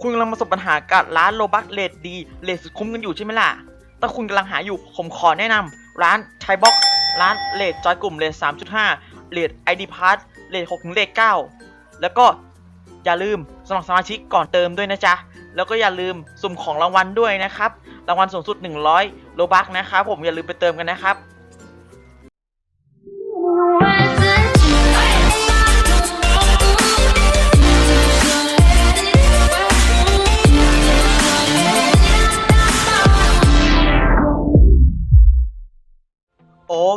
คุณกำลังประสบปัญหากับร้านโลบักเลดดีเลดสุดคุ้มกันอยู่ใช่ไหมล่ะ ถ้าคุณกำลังหาอยู่ ผมขอแนะนำร้านไทบ็อกร้านเลดจอยกลุ่มเลด3.5เลดไอดีพาร์เลด6ถึงเลด9แล้วก็อย่าลืมสมัครสมาชิกก่อนเติมด้วยนะจ๊ะ แล้วก็อย่าลืมสุ่มของรางวัลด้วยนะครับ รางวัลสูงสุด 100 โลบักนะครับผมอย่าลืมไปเติมกันนะครับ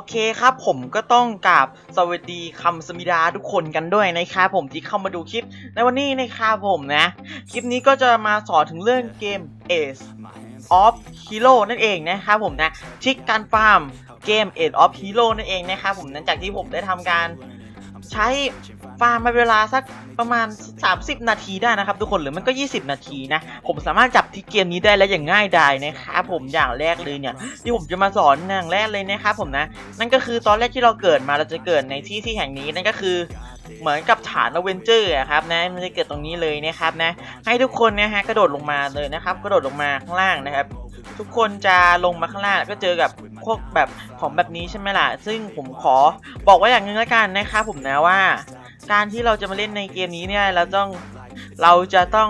เคครับผมก็ต้องกราบสวัสดีคำสมิดาทุกคนกันด้วยนะครับผมที่เข้ามาดูคลิป ในวันนี้นะครับผมนะ คลิปนี้ก็จะมาสอนถึงเรื่องเกม Ace of Hero นั่นเองนะครับผมนะทริกการฟาร์มเกม Ace of Hero นั่นเองนะครับผมหลังจากที่ผมได้ทำการ ใช้ฟาร์มมาเวลาสักประมาณ 30 นาทีได้นะครับ ทุกคนหรือมันก็ 20 นาทีนะ ผมสามารถจับที่เกมนี้ได้และอย่างง่ายดายนะครับผมอย่างแรกเลยเนี่ย ที่ผมจะมาสอนอย่างแรกเลยนะครับผมนะ นั่นก็คือตอนแรกที่เราเกิดมาเราจะเกิดในที่ที่แห่งนี้นั่นก็คือ เหมือนกับฐานอเวนเจอร์อะครับนะมันจะเกิดตรงนี้เลยนะครับนะให้ทุกคนนะฮะกระโดดลงมาเลยนะครับ กระโดดลงมาข้างล่างนะครับ ทุกคนจะลงมาข้างล่างก็เจอกับพวกแบบของแบบนี้ใช่ไหมล่ะซึ่งผมขอบอกไว้อย่างนึงแล้วกันนะครับผมนะว่า การที่เราจะมาเล่นในเกมนี้เนี่ยเราต้องเราจะต้อง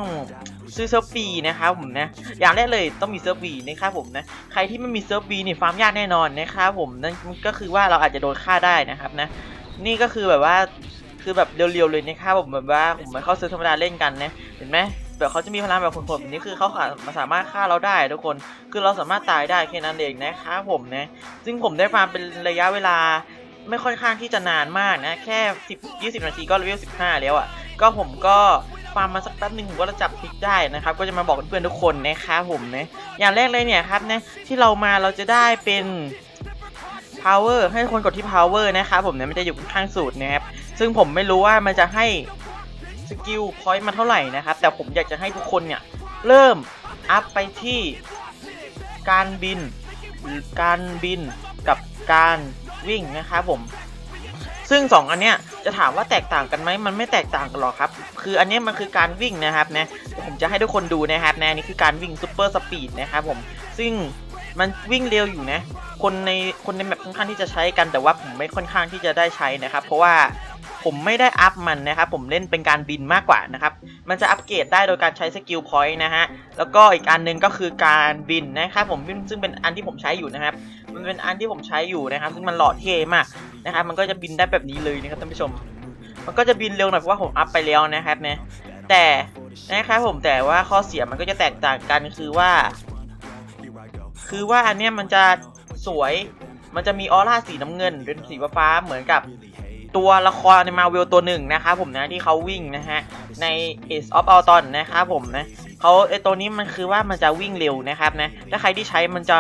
ซื้อเซิร์ฟีนะครับผมนะอย่างแรกเลยต้องมีเซิร์ฟีนะครับผมนะใครที่ไม่มีเซิร์ฟฟรีนี่ฟาร์มยากแน่นอนนะครับผมนั่นก็คือว่าเราอาจจะโดนฆ่าได้นะครับนะนี่ก็คือแบบว่า คือแบบเรียวๆเลยนะครับผมแบบว่าผมมาเข้าเซิร์ฟธรรมดาเล่นกันนะเห็นไหมแบบเขาจะมีพลังแบบคนๆแบบนี้คือเขาสามารถฆ่าเราได้ทุกคน คือเราสามารถตายได้แค่นั้นเองนะครับผมนะซึ่งผมได้ฟาร์มเป็นระยะเวลาไม่ค่อนข้างที่จะนานมากนะ แค่ 10 20 นาทีก็เลเวล15 แล้วอะ่ะ ก็ผมก็ฟาร์มมาสักแป๊บหนึ่งผมก็จะจับพลิกได้นะครับ ก็จะมาบอกเพื่อนๆทุกคนนะครับผมนะอย่างแรกเลยเนี่ยครับนะที่เรามาเราจะได้เป็น power ให้คนกดที่ power นะครับผมเนี่ยมันจะอยู่ข้างสูตรนะครับซึ่งผมไม่รู้ว่ามันจะให้สกิลพอยต์มาเท่าไหร่นะครับ แต่ผมอยากจะให้ทุกคนเนี่ยเริ่มอัพไปที่การบิน การบินกับการวิ่งนะครับผม ซึ่ง 2 อันเนี้ยจะถามว่าแตกต่างกันไหมมันไม่แตกต่างกันหรอกครับ คืออันเนี้ยมันคือการวิ่งนะครับนะเดี๋ยวผมจะให้ทุกคนดูนะครับนะนี่คือการวิ่งซูเปอร์สปีดนะครับผม ซึ่ง มันวิ่งเร็วอยู่นะ คนในคนในแมปค่อนข้างที่จะใช้กันแต่ว่าผมไม่ค่อนข้างที่จะได้ใช้นะครับ เพราะว่าผมไม่ได้อัพมันนะครับ ผมเล่นเป็นการบินมากกว่านะครับ มันจะอัปเกรดได้โดยการใช้สกิลพอยต์นะฮะ แล้วก็อีกอันหนึงก็คือการบินนะครับผมซึ่งเป็นอันที่ผมใช้อยู่นะครับ มันเป็นอันที่ผมใช้อยู่นะครับ ซึ่งมันหล่อเท่มากนะครับ มันก็จะบินได้แบบนี้เลยนะครับท่านผู้ชม มันก็จะบินเร็วหน่อยเพราะว่าผมอัพไปแล้วนะครับเนี่ยแต่นะครับผมแต่ว่าข้อเสียมันก็จะแตกต่างกันคือว่า คือว่าอันเนี้ยมันจะสวย มันจะมีออร่าสีน้ำเงิน เป็นสีฟ้าเหมือนกับตัวละครในมาเวลตัวหนึ่งนะครับผมนะที่เขาวิ่งนะฮะ ใน Ace of Ultron นะครับผมนะเขาไอตัวนี้มันคือว่ามันจะวิ่งเร็วนะครับนะถ้าใครที่ใช้มันจะ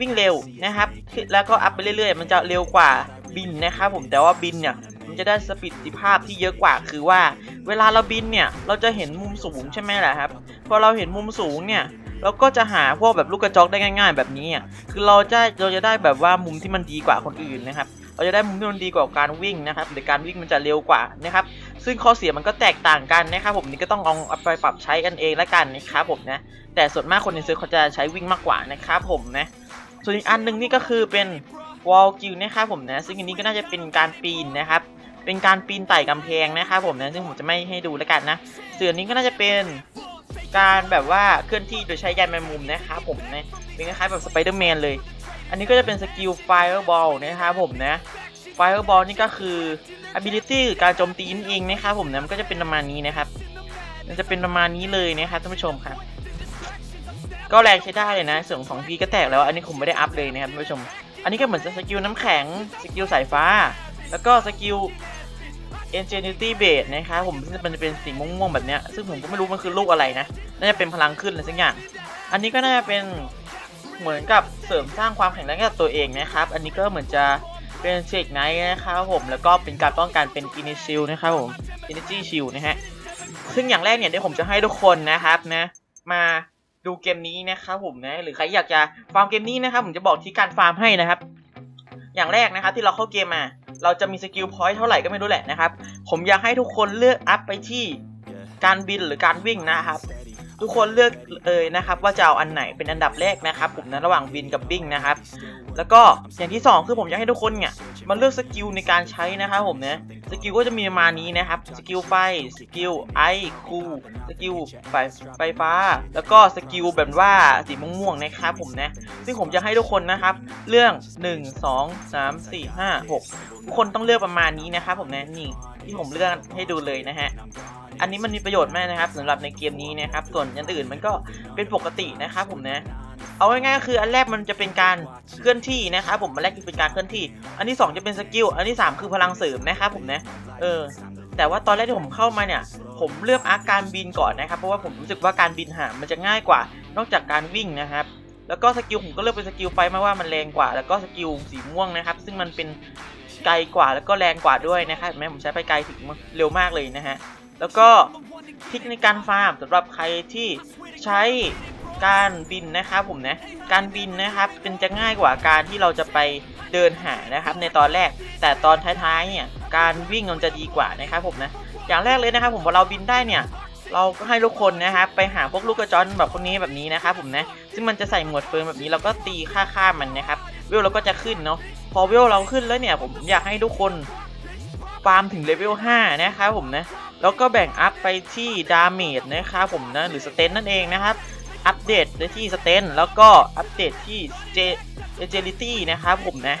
วิ่งเร็วนะครับ แล้วก็อัพไปเรื่อยๆ มันจะเร็วกว่าบินนะครับผมแต่ว่าบินเนี่ยมันจะได้สปีดสิภาพที่เยอะกว่าคือว่า เวลาเราบินเนี่ยเราจะเห็นมุมสูงใช่ไหมล่ะครับพอเราเห็นมุมสูงเนี่ย เราก็จะหาพวกแบบลูกกระจอกได้ง่าย ๆ แบบนี้อะคือเราจะเราจะได้แบบว่ามุมที่มันดีกว่าคนอื่นนะครับเราจะได้มุมที่มันดีกว่าการวิ่งนะครับหรือการวิ่งมันจะเร็วกว่านะครับ ซึ่งข้อเสียมันก็แตกต่างกันนะครับ ผมนี่ก็ต้องลองเอาไปปรับใช้กันเองละกันนะครับผมนะแต่ส่วนมากคนในซื้อเขาจะใช้วิ่งมากกว่านะครับผมนะส่วนอีกอันหนึ่งนี่ก็คือเป็น wall kill นะครับผมนะซึ่งอันนี้ก็น่าจะเป็นการปีนนะครับ เป็นการปีนไต่กำแพงนะครับผมนะซึ่งผมจะไม่ให้ดูแล้วกันนะส่วนนี้ก็น่าจะเป็น การแบบว่าเคลื่อนที่โดยใช้ยานแมงมุมนะครับผมนะเป็นคล้ายๆแบบสไปเดอร์แมนเลย อันนี้ก็จะเป็นสกิล Fireball นะครับผมนะ Fireball นี่ก็คือ ability การโจมตีนั่นเองนะครับผมนะมันก็จะเป็นประมาณนี้นะครับ มันจะเป็นประมาณนี้เลยนะครับท่านผู้ชมครับ ก็แรงใช้ได้เลยนะส่วนของพีก็แตกแล้ว อันนี้ผมไม่ได้อัพเลยนะครับท่านผู้ชม อันนี้ก็เหมือนจะสกิลน้ำแข็งสกิลสายฟ้า แล้วก็สกิล Ingenuity Base นะครับผมซึ่งมันจะเป็นสีม่วงๆแบบเนี้ยซึ่งผมก็ไม่รู้มันคือลูกอะไรนะ น่าจะเป็นพลังขึ้นอะไรสักอย่าง อันนี้ก็น่าจะเป็นเหมือนกับเสริมสร้างความแข็งแรงให้กับตัวเองนะครับ อันนี้ก็เหมือนจะเป็นเชกไนท์นะครับผมแล้วก็เป็นการป้องกันเป็น i n i s h i e l นะครับผม Energy Shield นะฮะซึ่งอย่างแรกเนี่ยเดี๋ยวผมจะให้ทุกคนนะครับนะ มาดูเกมนี้นะครับผมนะหรือใครอยากจะฟาร์มเกมนี้นะครับผมจะบอกที่การฟาร์มให้นะครับ อย่างแรกนะครับที่เราเข้าเกมมา เราจะมีสกิลพอยต์เท่าไหร่ก็ไม่รู้แหละนะครับ ผมอยากให้ทุกคนเลือกอัพไปที่การบินหรือการวิ่งนะครับ ทุกคนเลือกเลยนะครับ ว่าจะเอาอันไหนเป็นอันดับแรกนะครับผมนะระหว่างบินกับบิ้งนะครับ แล้วก็อย่างที่สองคือผมอยากให้ทุกคนเนี่ยมาเลือกสกิลในการใช้นะครับผมนะสกิลก็จะมีประมาณนี้นะครับสกิลไฟสกิลไอคูสกิลไฟไฟฟ้า แล้วก็สกิลแบบว่าสีม่วงๆนะครับผมนะซึ่งผมจะให้ทุกคนนะครับ เรื่อง 1 2 3 4 5 6 ทุกคนต้องเลือกประมาณนี้นะครับผมนะนี่ที่ผมเลือกให้ดูเลยนะฮะอันนี้มันมีประโยชน์มากนะครับสำหรับในเกมนี้นะครับส่วนอย่างอื่นมันก็เป็นปกตินะครับผมนะ เอาง่ายๆก็คืออันแรกมันจะเป็นการเคลื่อนที่นะครับผมอันแรกคือเป็นการเคลื่อนที่ อันที่สองจะเป็นสกิลอันที่สามคือพลังเสริมนะครับผมนะเออแต่ว่าตอนแรกที่ผมเข้ามาเนี่ย ผมเลือกอาร์การบินก่อนนะครับเพราะว่าผมรู้สึกว่าการบินหามันจะง่ายกว่านอกจากการวิ่งนะครับแล้วก็สกิลผมก็เลือกเป็นสกิลไฟมาว่ามันแรงกว่า แล้วก็สกิลสีม่วงนะครับ ซึ่งมันเป็นไกลกว่าแล้วก็แรงกว่าด้วยนะครับเห็นไหมผมใช้ไปไกลถึงเร็วมากเลยนะฮะแล้วก็ทริคในการฟาร์มสำหรับใครที่ใช้ การบินนะครับผมนะการบินนะครับเป็นจะง่ายกว่าการที่เราจะไปเดินหานะครับ ในตอนแรกแต่ตอนท้ายๆเนี่ยการวิ่งมันจะดีกว่านะครับผมนะอย่างแรกเลยนะครับ ผมพอเราบินได้เนี่ย เราก็ให้ทุกคนนะครับไปหาพวกลูกกระจอนแบบพวกนี้แบบนี้นะครับผมนะซึ่งมันจะใส่หมวดเฟิร์นแบบนี้เราก็ตีค่าค่ามันนะครับเวลเราก็จะขึ้นเนาะพอเวลเราขึ้นแล้วเนี่ยผมอยากให้ทุกคนฟาร์มถึงเลเวล5นะครับผมนะแล้วก็แบ่งอัพไปที่ดาเมจนะครับผมนะหรือสเตนนั่นเองนะครับ อัปเดตได้ที่สเตนแล้วก็อัปเดตที่เจเจลิตี้นะครับผมนะ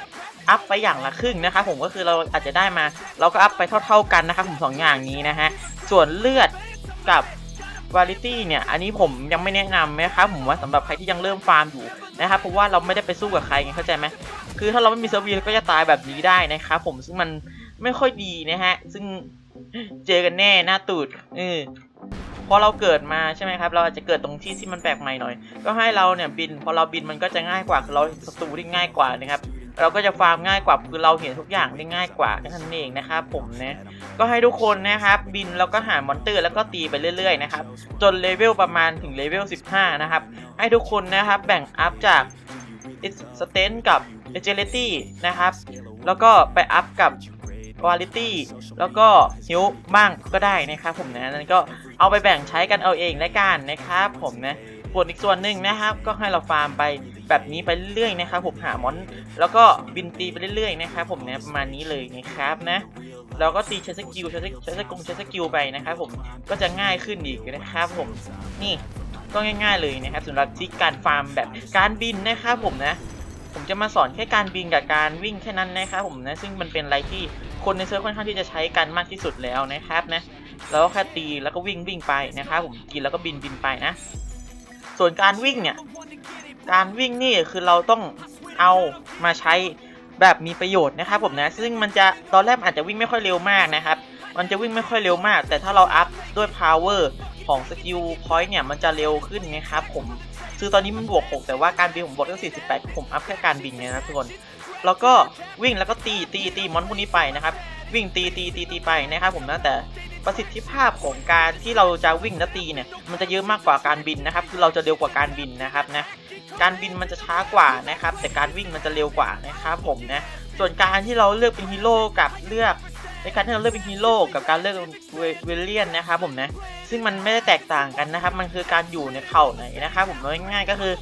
อัพไปอย่างละครึ่งนะครับผมก็คือเราอาจจะได้มา เราก็อัพไปเท่า ๆกันนะครับผมสองอย่างนี้นะฮะ ส่วนเลือดกับวาลิตี้เนี่ย อันนี้ผมยังไม่แนะนำนะครับผมว่าสำหรับใครที่ยังเริ่มฟาร์มอยู่นะครับเพราะว่าเราไม่ได้ไปสู้กับใครไงเข้าใจไหมคือถ้าเราไม่มีเซอร์วีเราก็จะตายแบบนี้ได้นะครับผมซึ่งมันไม่ค่อยดีนะฮะ ซึ่งเจอกันแน่หน้าตูดเออ พอเราเกิดมาใช่ไหมครับ เราอาจจะเกิดตรงที่ที่มันแปลกใหม่หน่อย ก็ให้เราเนี่ยบิน พอเราบินมันก็จะง่ายกว่าคือเราศัตรูได้ง่ายกว่านะครับ เราก็จะฟาร์มง่ายกว่าคือเราเห็นทุกอย่างได้ง่ายกว่าแค่นั้นเองนะครับผมนะก็ให้ทุกคนนะครับบินแล้วก็หามอนเตอร์แล้วก็ตีไปเรื่อยๆนะครับจนเลเวลประมาณถึงเลเวล 15 นะครับ ให้ทุกคนนะครับแบ่งอัพจากสเตนกับ agility นะครับ แล้วก็ไปอัพกับ quality แล้วก็ฮิวบ้างก็ได้นะครับผมนะนั่นก็เอาไปแบ่งใช้กันเอาเองและกันนะครับผมนะส่วนอีกส่วนหนึ่งนะครับ ก็ให้เราฟาร์มไปแบบนี้ไปเรื่อยๆนะครับผมหามอน แล้วก็บินตีไปเรื่อยๆนะครับผมนะประมาณนี้เลยนะครับนะเราก็ตีใช้สกิลใช้ใช้สกงใช้สกิลไปนะครับผมก็จะง่ายขึ้นอีกนะครับผมนี่ก็ง่าย ๆเลยนะครับสำหรับที่การฟาร์มแบบการบินนะครับผมนะ ผมจะมาสอนแค่การบินกับการวิ่งแค่นั้นนะครับผมนะซึ่งมันเป็นอะไรที่คนในเซิร์ฟค่อนข้างที่จะใช้กันมากที่สุดแล้วนะครับนะแล้วก็แค่ตีแล้วก็วิ่งวิ่งไปนะครับผมกินแล้วก็บินบินไปนะ ส่วนการวิ่งเนี่ยการวิ่งนี่คือเราต้องเอามาใช้แบบมีประโยชน์นะครับผมนะซึ่งมันจะตอนแรกอาจจะวิ่งไม่ค่อยเร็วมากนะครับมันจะวิ่งไม่ค่อยเร็วมาก แต่ถ้าเราอัพด้วย power ของสกิลพอยต์เนี่ยมันจะเร็วขึ้นนะครับผม คือตอนนี้มันบวก 6 แต่ว่าการบินผมบวกตั้ง48 ผมอัพแค่การบินเนี่ยนะทุกคน แล้วก็วิ่งแล้วก็ตีตีตีมอนพวกนี้ไปนะครับ วิ่งตีตีตีตีไปนะครับผมนะแต่ประสิทธิภาพของการที่เราจะวิ่งและตีเนี่ย มันจะเยอะมากกว่าการบินนะครับ คือเราจะเร็วกว่าการบินนะครับนะ การบินมันจะช้ากว่านะครับ แต่การวิ่งมันจะเร็วกว่านะครับผมนะ ส่วนการที่เราเลือกเป็นฮีโร่กับเลือก ในการที่เราเลือกเป็นฮีโร่กับการเลือกเวเลียนนะครับผมนะซึ่งมันไม่ได้แตกต่างกันนะครับ มันคือการอยู่ในเผ่าไหนนะครับผมง่ายๆก็คือ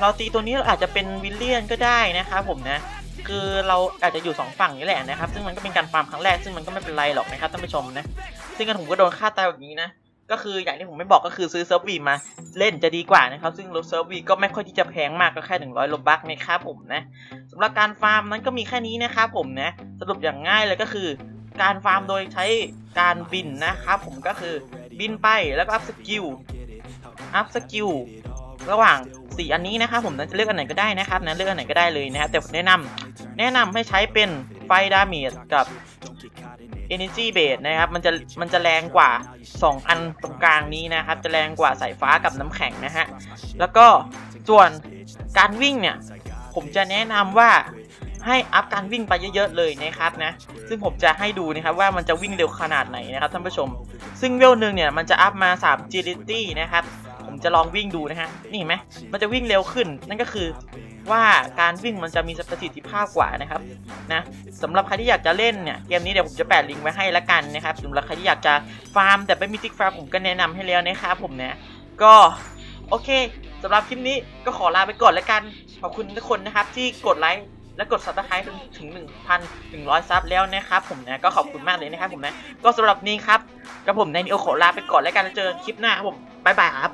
เราตีตัวนี้เราอาจจะเป็นวิลเลียนก็ได้นะครับผมนะคือเราอาจจะอยู่สองฝั่งนี่แหละนะครับ ซึ่งมันก็เป็นการฟาร์มครั้งแรกซึ่งมันก็ไม่เป็นไรหรอกนะครับท่านผู้ชมนะซึ่งกันผมก็โดนฆ่าตายแบบนี้นะก็คืออย่างที่ผมไม่บอกก็คือซื้อเซิร์ฟวีมาเล่นจะดีกว่านะครับ ซึ่งรถเซิร์ฟวีก็ไม่ค่อยที่จะแพงมากก็แค่ 100โลบักนะครับผมนะสำหรับการฟาร์มนั้นก็มีแค่นี้นะครับผมนะสรุปอย่างง่ายเลยก็คือ การฟาร์มโดยใช้การบินนะครับผมก็คือบินไปแล้วก็อัพสกิลอัพสกิลระหว่างสี่อันนี้นะครับผมจะเลือกอันไหนก็ได้นะครับนะเลือกอันไหนก็ได้เลยนะครับแต่ผมแนะนำแนะนำให้ใช้เป็นไฟดาเมจกับ Energy Base นะครับมันจะมันจะแรงกว่า 2 อันตรงกลางนี้นะครับ จะแรงกว่าสายฟ้ากับน้ำแข็งนะฮะแล้วก็ส่วนการวิ่งเนี่ย ผมจะแนะนำว่า ให้อัพการวิ่งไปเยอะๆเลยนะครับนะซึ่งผมจะให้ดูนะครับว่ามันจะวิ่งเร็วขนาดไหนนะครับท่านผู้ชม ซึ่งเวลหนึ่งเนี่ยมันจะอัพมา3 agility นะครับผมจะลองวิ่งดูนะฮะนี่เห็นไหมมันจะวิ่งเร็วขึ้น นั่นก็คือว่าการวิ่งมันจะมีประสิทธิภาพกว่านะครับนะสำหรับใครที่อยากจะเล่นเนี่ยเกมนี้เดี๋ยวผมจะแปะลิงก์ไว้ให้ละกันนะครับสำหรับใครที่อยากจะฟาร์มแต่ไม่มีติ๊กฟาร์มผมก็แนะนำให้แล้วนะครับผมนะก็โอเคสำหรับคลิปนี้ก็ขอลาไปก่อนแล้วกัน ขอบคุณทุกคนนะครับที่กดไลค์ และกด subscribe ถึงถึง 1,100 ซับแล้วนะครับผมนะก็ขอบคุณมากเลยนะครับผมนะก็สำหรับนี้ครับกับผมในนิโอขอลาไปก่อนแล้วกันแล้วเจอกันคลิปหน้าครับผมบ๊ายบายครับ